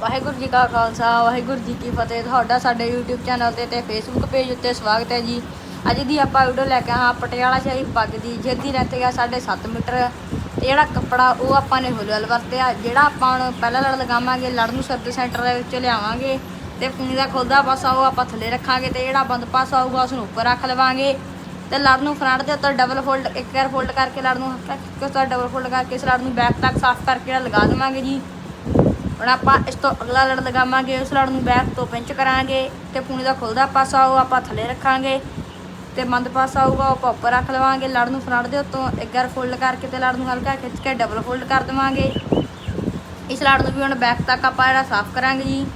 ਵਾਹਿਗੁਰੂ ਜੀ ਕਾ ਖਾਲਸਾ, ਵਾਹਿਗੁਰੂ ਜੀ ਕੀ ਫਤਿਹ। ਤੁਹਾਡਾ ਸਾਡੇ YouTube ਚੈਨਲ ਤੇ ਤੇ Facebook ਪੇਜ ਉੱਤੇ ਸਵਾਗਤ ਹੈ ਜੀ। ਅੱਜ ਦੀ ਆਪਾਂ ਵੀਡੀਓ ਲੈ ਕੇ ਆਏ ਹਾਂ ਪਟਿਆਲਾ ਸ਼ਾਹੀ ਪੱਗ ਦੀ ਜਿਹਦੀ ਲੈਂਥ ਹੈ 7.5 ਮੀਟਰ। ਤੇ ਜਿਹੜਾ ਕੱਪੜਾ ਉਹ ਆਪਾਂ ਨੇ ਹੁਲਲ ਵਰਤਿਆ ਜਿਹੜਾ ਆਪਾਂ ਹੁਣ ਪਹਿਲਾਂ ਲੜ ਲਗਾਵਾਂਗੇ ਲੜ ਨੂੰ ਸਰਦ ਸੈਂਟਰ ਦੇ ਵਿੱਚ ਲਿਆਵਾਂਗੇ। ਤੇ ਪੂਣੀ ਦਾ ਖੁੱਲਦਾ ਪਾਸਾ ਉਹ ਆਪਾਂ ਥੱਲੇ ਰੱਖਾਂਗੇ ਤੇ ਜਿਹੜਾ ਬੰਦ ਪਾਸਾ ਆਊਗਾ ਉਸ ਨੂੰ ਉੱਪਰ ਰੱਖ ਲਵਾਂਗੇ। ਤੇ ਲੜ ਨੂੰ ਫਰੰਟ ਦੇ ਉੱਤੇ ਡਬਲ ਫੋਲਡ ਇੱਕ ਵਾਰ ਫੋਲਡ ਕਰਕੇ ਲੜ ਨੂੰ ਕਿਸ ਤਰ੍ਹਾਂ ਡਬਲ ਫੋਲਡ ਕਰਕੇ ਇਸ ਲੜ ਨੂੰ ਬੈਕ ਤੱਕ ਸਾਫ਼ ਕਰਕੇ ਲਗਾ ਦੇਵਾਂਗੇ ਜੀ। ਹੁਣ ਆਪਾਂ ਇਸ ਤੋਂ ਅਗਲਾ ਲੜ ਲਗਾਵਾਂਗੇ, ਉਸ ਲੜ ਨੂੰ ਬੈਕ ਤੋਂ ਪਿੰਚ ਕਰਾਂਗੇ ਤੇ ਪੂਣੀ ਦਾ ਖੁੱਲਦਾ ਪਾਸਾ ਉਹ ਆਪਾਂ ਥੱਲੇ ਰੱਖਾਂਗੇ ਤੇ ਮੰਦ ਪਾਸਾ ਆਊਗਾ ਉਹ ਆਪਾਂ ਉੱਪਰ ਰੱਖ ਲਵਾਂਗੇ, ਲੜ ਨੂੰ ਫਰੰਟ ਦੇ ਉੱਤੋਂ ਇੱਕ ਵਾਰ ਫੋਲਡ ਕਰਕੇ ਤੇ ਲੜ ਨੂੰ ਹਲਕਾ ਖਿੱਚ ਕੇ ਡਬਲ ਫੋਲਡ ਕਰ ਦੇਵਾਂਗੇ। ਇਸ ਲੜ ਨੂੰ ਵੀ ਹੁਣ ਬੈਕ ਤੱਕ ਆਪਾਂ ਜਿਹੜਾ ਸਾਫ਼ ਕਰਾਂਗੇ ਜੀ।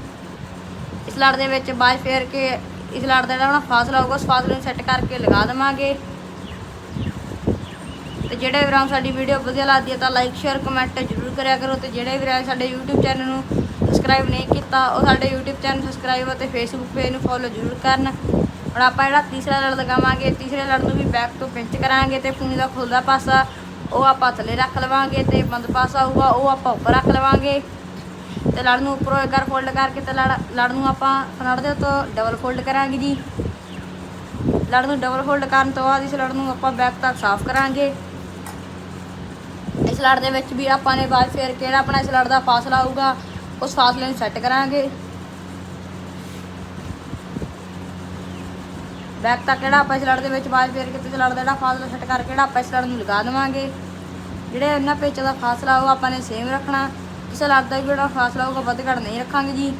ਇਸ ਲੜ ਦੇ ਵਿੱਚ ਬਾਅਦ ਫੇਰ ਕੇ ਇਸ ਲੜ ਦਾ ਜਿਹੜਾ ਹੁਣ ਫਾਸਲਾ ਹੋਊਗਾ, ਉਸ ਫਾਸਲੇ ਨੂੰ ਸੈੱਟ ਕਰਕੇ ਲਗਾ ਦੇਵਾਂਗੇ। ਤੇ ਜਿਹੜੇ ਵੀਰਾਂ ਸਾਡੀ ਵੀਡੀਓ ਵਧੀਆ ਲੱਗਦੀ ਹੈ ਤਾਂ ਲਾਈਕ ਸ਼ੇਅਰ ਕਮੈਂਟ ਜ਼ਰੂਰ ਕਰਿਆ ਕਰੋ ਤੇ ਜਿਹੜੇ ਵੀਰਾਂ ਨੇ ਸਾਡੇ YouTube ਚੈਨਲ ਨੂੰ ਸਬਸਕ੍ਰਾਈਬ ਨਹੀਂ ਕੀਤਾ, ਉਹ ਸਾਡੇ YouTube ਚੈਨਲ ਸਬਸਕ੍ਰਾਈਬ ਅਤੇ Facebook ਪੇਜ ਨੂੰ ਫੋਲੋ ਜ਼ਰੂਰ ਕਰਨ। ਹੁਣ ਆਪਾਂ ਜਿਹੜਾ ਤੀਸਰਾ ਲੜ ਲਗਾਵਾਂਗੇ, ਤੀਸਰੇ ਲੜ ਨੂੰ ਵੀ ਬੈਕ ਤੋਂ ਪਿੰਚ ਕਰਾਂਗੇ ਤੇ ਪੂਣੀ ਦਾ ਖੁੱਲਦਾ ਪਾਸਾ, ਉਹ ਆਪਾਂ ਥੱਲੇ ਰੱਖ ਲਵਾਂਗੇ ਤੇ ਬੰਦ ਪਾਸਾ ਹੋਊਗਾ, ਉਹ ਆਪਾਂ ਉੱਪਰ ਰੱਖ ਲਵਾਂਗੇ। ਤੇ ਲੜ ਨੂੰ ਉੱਪਰੋਂ ਇੱਕ ਵਾਰ ਫੋਲਡ ਕਰਕੇ ਤੇ ਲੜ ਲੜ ਨੂੰ ਆਪਾਂ ਫਨੜ ਦੇ ਉੱਤੋਂ ਡਬਲ ਫੋਲਡ ਕਰਾਂਗੇ ਜੀ। ਲੜ ਨੂੰ ਡਬਲ ਫੋਲਡ ਕਰਨ ਤੋਂ ਬਾਅਦ ਇਸ ਲੜ ਨੂੰ ਆਪਾਂ ਬੈਕ ਤੱਕ ਸਾਫ਼ ਕਰਾਂਗੇ। ਇਸ ਦੇ ਵਿੱਚ ਵੀ ਆਪਾਂ ਨੇ ਬਾਅਦ ਫਿਰ ਕਿਹੜਾ ਆਪਣਾ ਇਸ ਦਾ ਫਾਸਲਾ ਆਊਗਾ ਉਸ ਫਾਸਲੇ ਨੂੰ ਸੈੱਟ ਕਰਾਂਗੇ। ਬੈਕ ਤੱਕ ਕਿਹੜਾ ਆਪਾਂ ਇਸ ਦੇ ਵਿੱਚ ਬਾਅਦ ਫਿਰ ਕੇ ਤੇ ਦਾ ਜਿਹੜਾ ਫਾਸਲਾ ਸੈੱਟ ਕਰ ਕਿਹੜਾ ਆਪਾਂ ਇਸ ਨੂੰ ਲਗਾ ਦੇਵਾਂਗੇ। ਜਿਹੜੇ ਇਹਨਾਂ ਪੇਚਾਂ ਦਾ ਫਾਸਲਾ ਉਹ ਆਪਾਂ ਨੇ ਸੇਮ ਰੱਖਣਾ। ਕਿਸੇ ਲੜ ਦਾ ਵੀ ਜਿਹੜਾ ਫਾਸਲਾ ਹੋਊਗਾ, ਵੱਧ ਘੱਟ ਨਹੀਂ ਰੱਖਾਂਗੇ ਜੀ।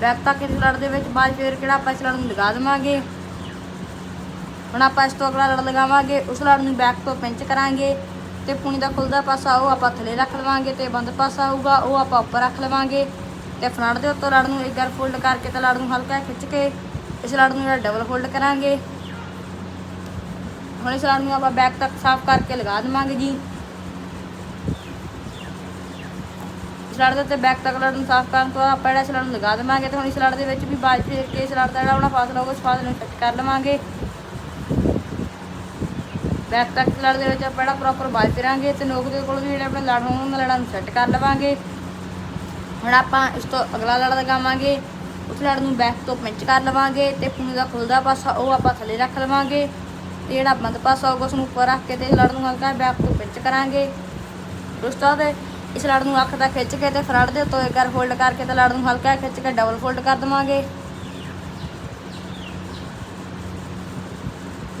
ਬੈਕ ਤੱਕ ਇਸ ਲੜ ਦੇ ਵਿੱਚ ਬਾਅਦ ਫਿਰ ਕਿਹੜਾ ਆਪਾਂ ਇਸ ਨੂੰ ਲਗਾ ਦੇਵਾਂਗੇ। ਹੁਣ ਆਪਾਂ ਇਸ ਤੋਂ ਅਗਲਾ ਲੜ ਲਗਾਵਾਂਗੇ, ਉਸ ਲੜ ਨੂੰ ਬੈਕ ਤੋਂ ਪਿੰਚ ਕਰਾਂਗੇ ਤੇ ਪੂਣੀ ਦਾ ਖੁੱਲਦਾ ਪਾਸਾ ਉਹ ਆਪਾਂ ਥੱਲੇ ਰੱਖ ਲਵਾਂਗੇ ਤੇ ਬੰਦ ਪਾਸਾ ਆਊਗਾ, ਉਹ ਆਪਾਂ ਉੱਪਰ ਰੱਖ ਲਵਾਂਗੇ ਤੇ ਫਰੰਟ ਦੇ ਉੱਤੋਂ ਲੜ ਨੂੰ ਇੱਕ ਵਾਰ ਫੋਲਡ ਕਰਕੇ ਤੇ ਲੜ ਨੂੰ ਹਲਕਾ ਖਿੱਚ ਕੇ ਇਸ ਲੜ ਨੂੰ ਜਿਹੜਾ ਡਬਲ ਫੋਲਡ ਕਰਾਂਗੇ। ਹੁਣ ਇਸ ਲੜ ਨੂੰ ਆਪਾਂ ਬੈਕ ਤੱਕ ਸਾਫ਼ ਕਰਕੇ ਲਗਾ ਦੇਵਾਂਗੇ ਜੀ। ਇਸ ਲੜ ਦੇ ਉੱਤੇ ਬੈਕ ਤੱਕ ਲੜ ਨੂੰ ਸਾਫ਼ ਕਰਨ ਤੋਂ ਬਾਅਦ ਆਪਾਂ ਜਿਹੜਾ ਸਲੜ ਨੂੰ ਲਗਾ ਦੇਵਾਂਗੇ ਤੇ ਹੁਣ ਇਸ ਲੜ ਦੇ ਵਿੱਚ ਵੀ ਬਾਜ ਫੇਰ ਇਸ ਲੜ ਦਾ ਜਿਹੜਾ ਆਪਣਾ ਫਾਸਲਾ ਹੋਊਗਾ, ਉਸ ਫਾਸਲੇ ਨੂੰ ਫਿੱਟ ਕਰ ਲਵਾਂਗੇ। ਬੈਕ ਤੱਕ ਲੜ ਦੇ ਵਿੱਚ ਆਪਾਂ ਜਿਹੜਾ ਪ੍ਰੋਪਰ ਬਾਜ ਫਿਰਾਂਗੇ ਤੇ ਨੋਕ ਦੇ ਕੋਲ ਵੀ ਜਿਹੜੇ ਆਪਣੇ ਲੜ ਹੋਣ ਉਹਨਾਂ ਲੜਾਂ ਨੂੰ ਸੈੱਟ ਕਰ ਲਵਾਂਗੇ। ਹੁਣ ਆਪਾਂ ਇਸ ਤੋਂ ਅਗਲਾ ਲੜ ਲਗਾਵਾਂਗੇ। ਉਸ ਲੜ ਨੂੰ ਬੈਕ ਤੋਂ ਪਿੰਚ ਕਰ ਲਵਾਂਗੇ ਤੇ ਪੂਣੀ ਦਾ ਖੁੱਲਦਾ ਪਾਸਾ ਉਹ ਆਪਾਂ ਥੱਲੇ ਰੱਖ ਲਵਾਂਗੇ। ਤੇ ਜਿਹੜਾ ਬੰਦ ਪਾਸਾ ਹੋਊਗਾ ਉਸ ਨੂੰ ਉੱਪਰ ਰੱਖ ਕੇ ਤੇ ਲੜ ਨੂੰ ਹਲਕਾ ਬੈਕ ਤੋਂ ਪਿੰਚ ਕਰਾਂਗੇ। ਉਸ ਤੋਂ ਬਾਅਦ ਇਸ ਲੜ ਨੂੰ ਅੱਖ ਤੱਕ ਖਿੱਚ ਕੇ ਤੇ ਫਰੰਟ ਦੇ ਉੱਤੋਂ ਇੱਕ ਵਾਰ ਫੋਲਡ ਕਰਕੇ ਤੇ ਲੜ ਨੂੰ ਹਲਕਾ ਖਿੱਚ ਕੇ ਡਬਲ ਫੋਲਡ ਕਰ ਦੇਵਾਂਗੇ।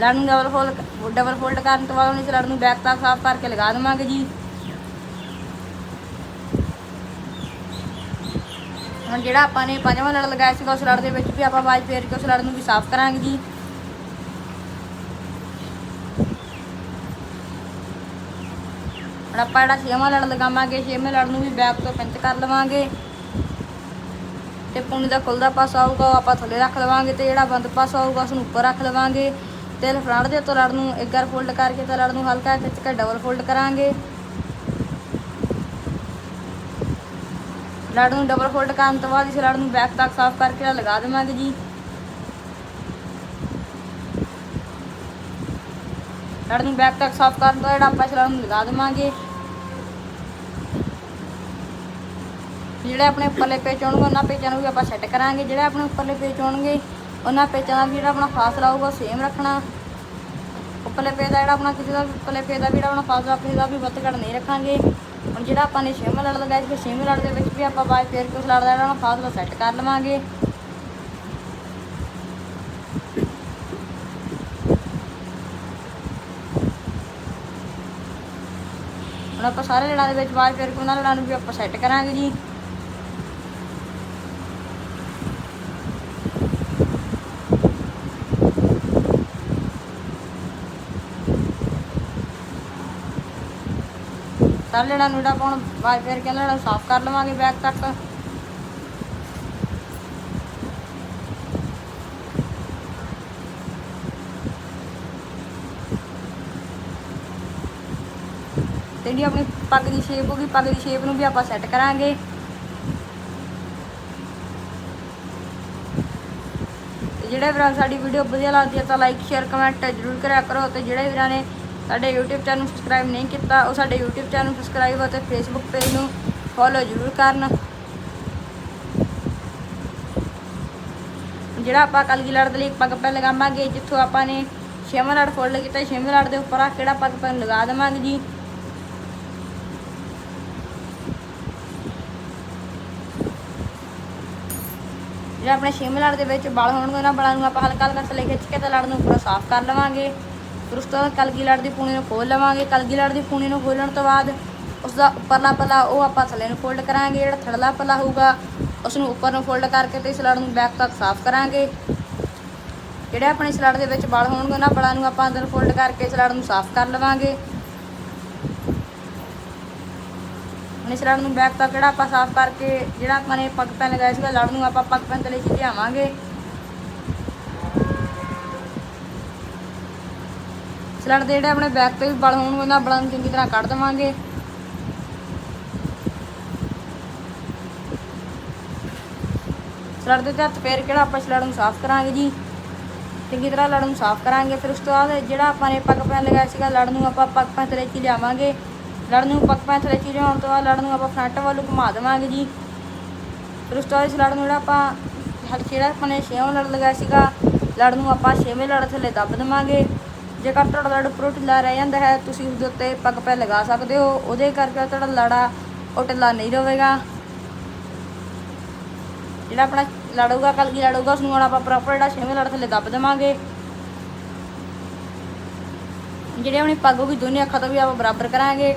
ਲੜ ਨੂੰ ਡਬਲ ਫੋਲਡ ਡਬਲ ਫੋਲਡ ਕਰਨ ਤੋਂ ਬਾਅਦ ਉਹਨੇ ਇਸ ਲੜ ਨੂੰ ਬੈਕ ਤੱਕ ਸਾਫ਼ ਕਰਕੇ ਲਗਾ ਦੇਵਾਂਗੇ ਜੀ। ਹੁਣ ਜਿਹੜਾ ਆਪਾਂ ਨੇ ਪੰਜਵਾਂ ਲੜ ਲਗਾਇਆ ਸੀਗਾ ਉਸ ਲੜ ਦੇ ਵਿੱਚ ਵੀ ਆਪਾਂ ਬਾਜ ਫੇਰ ਕੇ ਉਸ ਲੜ ਨੂੰ ਵੀ ਸਾਫ਼ ਕਰਾਂਗੇ ਜੀ। ਹੁਣ ਆਪਾਂ ਜਿਹੜਾ ਛੇਵਾਂ ਲੜ ਲਗਾਵਾਂਗੇ, ਛੇਵੇਂ ਲੜ ਨੂੰ ਵੀ ਬੈਕ ਤੋਂ ਪਿੰਚ ਕਰ ਲਵਾਂਗੇ। ਤੇ ਪੂਣੀ ਦਾ ਖੁੱਲਦਾ ਪਾਸਾ ਆਊਗਾ, ਉਹ ਆਪਾਂ ਥੱਲੇ ਰੱਖ ਲਵਾਂਗੇ ਤੇ ਜਿਹੜਾ ਬੰਦ ਪਾਸਾ ਆਊਗਾ, ਉਸ ਨੂੰ ਉੱਪਰ ਰੱਖ ਲਵਾਂਗੇ। ਤੇ ਫਰੰਟ ਦੇ ਉੱਤੋਂ ਲੜ ਨੂੰ ਇੱਕ ਫੋਲਡ ਕਰਕੇ ਤੇ ਲੜ ਨੂੰ ਹਲਕਾ ਖਿੱਚ ਕੇ ਡਬਲ ਫੋਲਡ ਕਰਾਂਗੇ। ਲੜ ਨੂੰ ਡਬਲ ਫੋਲਡ ਕਰਨ ਤੋਂ ਬਾਅਦ ਇਸ ਲੜ ਨੂੰ ਬੈਕ ਤੱਕ ਸਾਫ਼ ਕਰਕੇ ਲਗਾ ਦੇਵਾਂਗੇ ਜੀ। ਲੜ ਨੂੰ ਬੈਕ ਤੱਕ ਸਾਫ਼ ਕਰਨ ਤੋਂ ਜਿਹੜਾ ਆਪਾਂ ਇਸ ਲੜ ਨੂੰ ਲਗਾ ਦੇਵਾਂਗੇ। ਜਿਹੜੇ ਆਪਣੇ ਉੱਪਰਲੇ ਪੇਚ ਆਉਣਗੇ, ਉਹਨਾਂ ਪੇਚਾਂ ਨੂੰ ਵੀ ਆਪਾਂ ਸੈੱਟ ਕਰਾਂਗੇ। ਜਿਹੜੇ ਆਪਣੇ ਉੱਪਰਲੇ ਪੇਚ ਆਉਣਗੇ ਉਹਨਾਂ ਪੇਚਾਂ ਦਾ ਵੀ ਜਿਹੜਾ ਆਪਣਾ ਫਾਸਲਾ ਹੋਊਗਾ ਸੇਮ ਰੱਖਣਾ। ਉੱਪਰਲੇ ਪੇਚ ਦਾ ਜਿਹੜਾ ਆਪਣਾ ਕਿਸੇ ਦਾ ਉੱਪਰਲੇ ਪੇਚ ਦਾ ਵੀ ਜਿਹੜਾ ਆਪਣਾ ਫਾਸਲਾ, ਕਿਸੇ ਦਾ ਵੀ ਵੱਧ ਘੱਟ ਨਹੀਂ ਰੱਖਾਂਗੇ। ਹੁਣ ਜਿਹੜਾ ਆਪਾਂ ਨੇ ਛੇਵਾਂ ਲੜ ਲਗਾਇਆ ਸੀ ਛੇਵੇਂ ਲੜ ਦੇ ਵਿੱਚ ਵੀ ਆਪਾਂ ਬਾਅਦ ਫੇਰ ਕੇ ਉਸ ਲੜ ਦਾ ਜਿਹੜਾ ਫਾਸਲਾ ਸੈੱਟ ਕਰ ਲਵਾਂਗੇ। ਹੁਣ ਆਪਾਂ ਸਾਰੇ ਲੜਾਂ ਦੇ ਵਿੱਚ ਬਾਅਦ ਫਿਰ ਕੇ ਉਹਨਾਂ ਲੜਾਂ ਨੂੰ ਵੀ ਆਪਾਂ ਸੈੱਟ ਕਰਾਂਗੇ ਜੀ। ਸਾਰੇ ਲੜਾਂ ਨੂੰ ਬਾਅਦ ਫੇਰ ਕੇ ਸਾਫ਼ ਕਰ ਲਵਾਂਗੇ ਬੈਕ ਤੱਕ। ਤੇ ਜਿਹੜੀ ਆਪਣੀ ਪੱਗ ਦੀ ਸ਼ੇਪ ਹੋਗੀ ਪੱਗ ਦੀ ਸ਼ੇਪ ਨੂੰ ਵੀ ਆਪਾਂ ਸੈੱਟ ਕਰਾਂਗੇ। ਤੇ ਜਿਹੜੇ ਵੀਰਾਂ ਨੂੰ ਸਾਡੀ ਵੀਡੀਓ ਵਧੀਆ ਲੱਗਦੀ ਹੈ ਤਾਂ ਲਾਈਕ ਸ਼ੇਅਰ ਕਮੈਂਟ ਜ਼ਰੂਰ ਕਰਿਆ ਕਰੋ। ਤੇ ਜਿਹੜੇ ਵੀਰਾਂ ਨੇ ਸਾਡੇ YouTube ਚੈਨਲ ਨੂੰ ਸਬਸਕ੍ਰਾਈਬ ਨਹੀਂ ਕੀਤਾ, ਉਹ ਸਾਡੇ YouTube ਚੈਨਲ ਨੂੰ ਸਬਸਕ੍ਰਾਈਬ ਅਤੇ Facebook ਪੇਜ ਨੂੰ ਫੋਲੋ ਜ਼ਰੂਰ ਕਰਨ। ਜਿਹੜਾ ਆਪਾਂ ਕਲਗੀ ਲੜ ਦੇ ਲਈ ਪੱਗ ਪੈ ਲਗਾਵਾਂਗੇ, ਜਿੱਥੋਂ ਆਪਾਂ ਨੇ ਛੇਵਾਂ ਲੜ ਫੋਲਡ ਕੀਤਾ, ਛੇਵੇਂ ਲੜ ਦੇ ਉੱਪਰ ਆ ਕਿਹੜਾ ਪੱਗ ਪੈ ਲਗਾ ਦੇਵਾਂਗੇ ਜੀ? ਜਿਹੜਾ ਆਪਣੇ ਛੇਵੇਂ ਲੜ ਦੇ ਵਿੱਚ ਬਲ ਹੋਣਗੇ, ਉਹਨਾਂ ਬਲਾਂ ਨੂੰ ਆਪਾਂ ਹਲਕਾ ਹਲਕਾ ਥੱਲੇ ਖਿੱਚ ਕੇ ਤੇ ਲੜ ਨੂੰ ਪੂਰਾ ਸਾਫ਼ ਕਰ ਲਵਾਂਗੇ। ਫਿਰ ਉਸ ਤੋਂ ਬਾਅਦ ਕਲਗੀ ਲੜ ਦੀ ਪੂਣੀ ਨੂੰ ਖੋਲ ਲਵਾਂਗੇ। ਕਲਗੀ ਲੜ ਦੀ ਪੂਣੀ ਨੂੰ ਖੋਲਣ ਤੋਂ ਬਾਅਦ ਉਸ ਦਾ ਉੱਪਰਲਾ ਪੱਲਾ ਉਹ ਆਪਾਂ ਥੱਲੇ ਨੂੰ ਫੋਲਡ ਕਰਾਂਗੇ, ਜਿਹੜਾ ਥੱਲੜਾ ਪੱਲਾ ਹੋਊਗਾ, ਉਸ ਨੂੰ ਉੱਪਰ ਨੂੰ ਫੋਲਡ ਕਰਕੇ ਤੇ ਸਲੜ ਨੂੰ ਬੈਕ ਤੱਕ ਸਾਫ਼ ਕਰਾਂਗੇ। ਜਿਹੜੇ ਆਪਣੇ ਸਲੜ ਦੇ ਵਿੱਚ ਬਲ ਹੋਣਗੇ ਉਹਨਾਂ ਬਲਾਂ ਨੂੰ ਆਪਾਂ ਅੰਦਰ ਫੋਲਡ ਕਰਕੇ ਸਲੜ ਨੂੰ ਸਾਫ਼ ਕਰ ਲਵਾਂਗੇ। ਹੁਣ ਸਲੜ ਨੂੰ ਬੈਕ ਤੱਕ ਜਿਹੜਾ ਆਪਾਂ ਸਾਫ਼ ਕਰਕੇ, ਜਿਹੜਾ ਆਪਾਂ ਨੇ ਪੱਗ ਪੈਨ ਲਗਾਇਆ ਸੀਗਾ, ਲੜ ਨੂੰ ਆਪਾਂ ਪੱਗ ਪੈਨ 'ਤੇ ਤਲੇ ਲਿਆਵਾਂਗੇ ਸਲੜ ਦੇ ਜਿਹੜੇ ਆਪਣੇ ਬੈਕ ਤੇ ਵੀ ਬਲ ਹੋਣਗੇ ਉਹਨਾਂ ਬਲਾਂ ਨੂੰ ਚੰਗੀ ਤਰ੍ਹਾਂ ਕੱਢ ਦੇਵਾਂਗੇ। ਸਲੜ ਦੇ ਤੇ ਹੱਥ ਫੇਰ ਕਿਹੜਾ ਆਪਾਂ ਸਲੜ ਨੂੰ ਸਾਫ਼ ਕਰਾਂਗੇ ਜੀ? ਚੰਗੀ ਤਰ੍ਹਾਂ ਲੜ ਨੂੰ ਸਾਫ਼ ਕਰਾਂਗੇ, ਫਿਰ ਉਸ ਤੋਂ ਬਾਅਦ ਜਿਹੜਾ ਆਪਾਂ ਨੇ ਪੱਗ ਪੈਨ ਲਗਾਇਆ ਸੀਗਾ, ਲੜ ਨੂੰ ਆਪਾਂ ਪੱਗ ਪੈਨ ਥਲੇ ਚੀ ਲਿਆਵਾਂਗੇ। ਲੜ ਨੂੰ ਪੱਗ ਪੈਨ ਥਲੇ ਚ ਲਿਆਉਣ ਤੋਂ ਬਾਅਦ ਲੜ ਨੂੰ ਆਪਾਂ ਫਰੰਟ ਵੱਲੋਂ ਘੁਮਾ ਦੇਵਾਂਗੇ ਜੀ। ਫਿਰ ਉਸ ਤੋਂ ਬਾਅਦ ਸਲੜ ਨੂੰ ਜਿਹੜਾ ਆਪਾਂ ਹਲ ਜਿਹੜਾ ਆਪਾਂ ਨੇ ਛੇਵਾਂ ਲੜ ਲਗਾਇਆ ਸੀਗਾ, ਲੜ ਨੂੰ ਆਪਾਂ ਛੇਵੇਂ ਲੜ ਥੱਲੇ ਦੱਬ ਦੇਵਾਂਗੇ। ਜੇਕਰ ਤੁਹਾਡਾ ਲੜ ਉੱਪਰੋਂ ਢਿੱਲਾ ਰਹਿ ਜਾਂਦਾ ਹੈ, ਤੁਸੀਂ ਉਸ ਦੇ ਉੱਤੇ ਪੱਗ ਪੈ ਲਗਾ ਸਕਦੇ ਹੋ। ਉਹਦੇ ਕਰਕੇ ਤੁਹਾਡਾ ਲੜਾ ਉਹ ਢਿੱਲਾ ਨਹੀਂ ਰਹੇਗਾ। ਜਿਹੜਾ ਆਪਣਾ ਲੜੂਗਾ ਕਲਗੀ ਲੜੂਗਾ ਉਸ ਨੂੰ ਹੁਣ ਆਪਾਂ ਪ੍ਰੋਪਰ ਜਿਹੜਾ ਛੇਵੇਂ ਲੜ ਥੱਲੇ ਦੱਬ ਦੇਵਾਂਗੇ। ਜਿਹੜੇ ਆਪਣੀ ਪੱਗ ਹੋਗੀ ਦੋਨੇ ਅੱਖਾਂ ਤੋਂ ਵੀ ਆਪਾਂ ਬਰਾਬਰ ਕਰਾਂਗੇ।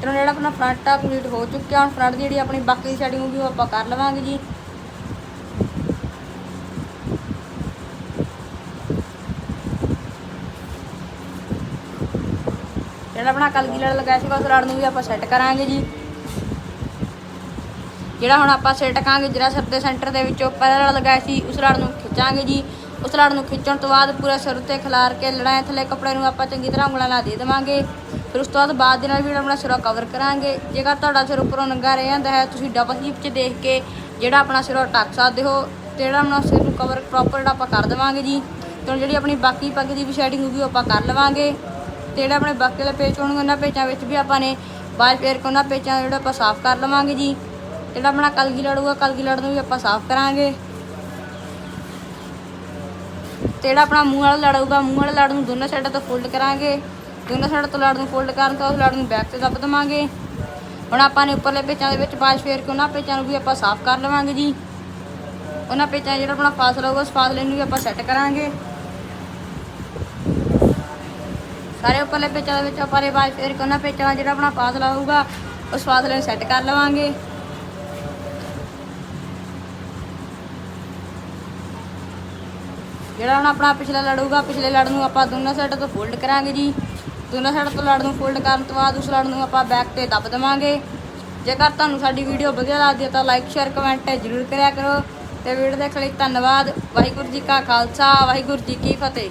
ਤੇ ਹੁਣ ਜਿਹੜਾ ਆਪਣਾ ਫਰੰਟ ਆ ਕੰਪਲੀਟ ਹੋ ਚੁੱਕਿਆ। ਹੁਣ ਫਰੰਟ ਦੀ ਜਿਹੜੀ ਆਪਣੀ ਬਾਕੀ ਦੀ ਸੈਟਿੰਗ ਹੋਗੀ ਉਹ ਆਪਾਂ ਕਰ ਲਵਾਂਗੇ ਜੀ। ਜਿਹੜਾ ਆਪਣਾ ਕਲਗੀ ਲੜ ਲਗਾਇਆ ਸੀਗਾ, ਉਸ ਲੜ ਨੂੰ ਵੀ ਆਪਾਂ ਸੈੱਟ ਕਰਾਂਗੇ ਜੀ। ਜਿਹੜਾ ਹੁਣ ਆਪਾਂ ਸਿਰ ਟਕਾਂਗੇ ਜਿਹੜਾ ਸਿਰ ਦੇ ਸੈਂਟਰ ਦੇ ਵਿੱਚੋਂ ਪਹਿਲਾ ਲੜ ਲਗਾਇਆ ਸੀ, ਉਸ ਲੜ ਨੂੰ ਖਿੱਚਾਂਗੇ ਜੀ। ਉਸ ਲੜ ਨੂੰ ਖਿੱਚਣ ਤੋਂ ਬਾਅਦ ਪੂਰਾ ਸਿਰ ਉੱਤੇ ਖਿਲਾਰ ਕੇ ਲੜਾਈ ਥੱਲੇ ਕੱਪੜੇ ਨੂੰ ਆਪਾਂ ਚੰਗੀ ਤਰ੍ਹਾਂ ਉਂਗਲਾਂ ਨਾਲ ਦੇ ਦੇਵਾਂਗੇ। ਫਿਰ ਉਸ ਤੋਂ ਬਾਅਦ ਬਾਅਦ ਦੇ ਨਾਲ ਵੀ ਆਪਣਾ ਸਿਰ ਕਵਰ ਕਰਾਂਗੇ। ਜੇਕਰ ਤੁਹਾਡਾ ਸਿਰ ਉੱਪਰੋਂ ਨੰਗਾ ਰਹਿ ਜਾਂਦਾ ਹੈ, ਤੁਸੀਂ ਡਬਲ ਹਿਪ 'ਚ ਦੇਖ ਕੇ ਜਿਹੜਾ ਆਪਣਾ ਸਿਰ ਉਹ ਢੱਕ ਸਕਦੇ ਹੋ ਤੇ ਜਿਹੜਾ ਆਪਣਾ ਸਿਰ ਨੂੰ ਕਵਰ ਪ੍ਰੋਪਰ ਜਿਹੜਾ ਆਪਾਂ ਕਰ ਦੇਵਾਂਗੇ ਜੀ। ਤੇ ਜਿਹੜੀ ਆਪਣੀ ਬਾਕੀ ਪੱਗ ਦੀ ਵੀ ਸ਼ੈਡਿੰਗ ਹੋਊਗੀ, ਉਹ ਆਪਾਂ ਕਰ ਲਵਾਂਗੇ। ਤੇ ਜਿਹੜਾ ਆਪਣੇ ਬਾਕੀ ਵਾਲੇ ਪੇਚ ਹੋਣਗੇ, ਉਹਨਾਂ ਪੇਚਾਂ ਵਿੱਚ ਵੀ ਆਪਾਂ ਨੇ ਬਾਅਦ ਫੇਰ ਕੇ ਉਹਨਾਂ ਪੇਚਾਂ ਜਿਹੜਾ ਆਪਾਂ ਸਾਫ਼ ਕਰ ਲਵਾਂਗੇ ਜੀ। ਜਿਹੜਾ ਆਪਣਾ ਕਲਗੀ ਲੜੂਗਾ ਕਲਗੀ ਲੜ ਨੂੰ ਵੀ ਆਪਾਂ ਸਾਫ਼ ਕਰਾਂਗੇ। ਤੇ ਜਿਹੜਾ ਆਪਣਾ ਮੂੰਹ ਵਾਲਾ ਲੜੂਗਾ ਮੂੰਹ ਵਾਲੇ ਲੜ ਨੂੰ ਦੋਨਾਂ ਸਾਈਡਾਂ ਤੋਂ ਫੋਲਡ ਕਰਾਂਗੇ। ਦੋਨਾਂ ਸਾਈਡਾਂ ਤੋਂ ਲੜ ਨੂੰ ਫੋਲਡ ਕਰਨ ਤੋਂ ਉਸ ਲੜ ਨੂੰ ਬੈਕ ਤੇ ਦੱਬ ਦੇਵਾਂਗੇ। ਹੁਣ ਆਪਾਂ ਨੇ ਉੱਪਰਲੇ ਪੇਚਾਂ ਦੇ ਵਿੱਚ ਬਾਜ ਫੇਰ ਕੇ ਉਹਨਾਂ ਪੇਚਾਂ ਨੂੰ ਵੀ ਆਪਾਂ ਸਾਫ਼ ਕਰ ਲਵਾਂਗੇ ਜੀ। ਉਹਨਾਂ ਪੇਚਾਂ 'ਚ ਜਿਹੜਾ ਆਪਣਾ ਫਾਸਲਾ ਹੋਊਗਾ, ਉਸ ਫਾਸਲੇ ਨੂੰ ਵੀ ਆਪਾਂ ਸੈੱਟ ਕਰਾਂਗੇ। ਸਾਰੇ ਉੱਪਰਲੇ ਪੇਚਾਂ ਦੇ ਵਿੱਚ ਆਪਾਂ ਨੇ ਬਾਜ ਫੇਰ ਕੇ ਉਹਨਾਂ ਪੇਚਾਂ ਦਾ ਜਿਹੜਾ ਆਪਣਾ ਫਾਸਲਾ ਹੋਊਗਾ ਉਸ ਫਾਸਲੇ ਨੂੰ ਸੈੱਟ ਕਰ ਲਵਾਂਗੇ। ਜਿਹੜਾ ਹੁਣ ਆਪਣਾ ਪਿਛਲਾ ਲੜੂਗਾ, ਪਿਛਲੇ ਲੜ ਨੂੰ ਆਪਾਂ ਦੋਨਾਂ ਸਾਈਡਾਂ ਤੋਂ ਫੋਲਡ ਕਰਾਂਗੇ ਜੀ। ਦੋਨਾਂ ਸਾਈਡ ਤੋਂ ਲੜ ਨੂੰ ਫੋਲਡ ਕਰਨ ਤੋਂ ਬਾਅਦ ਉਸ ਲੜ ਨੂੰ ਆਪਾਂ ਬੈਕ ਤੇ ਦੱਬ ਦੇਵਾਂਗੇ। ਜੇਕਰ ਤੁਹਾਨੂੰ ਸਾਡੀ ਵੀਡੀਓ ਵਧੀਆ ਲੱਗਦੀ ਹੈ ਤਾਂ ਲਾਈਕ ਸ਼ੇਅਰ ਕਮੈਂਟ ਜ਼ਰੂਰ ਕਰਿਆ ਕਰੋ। ਤੇ ਵੀਡੀਓ ਦੇਖਣ ਲਈ ਧੰਨਵਾਦ। ਵਾਹਿਗੁਰੂ ਜੀ ਕਾ ਖਾਲਸਾ, ਵਾਹਿਗੁਰੂ ਜੀ ਕੀ ਫਤਿਹ।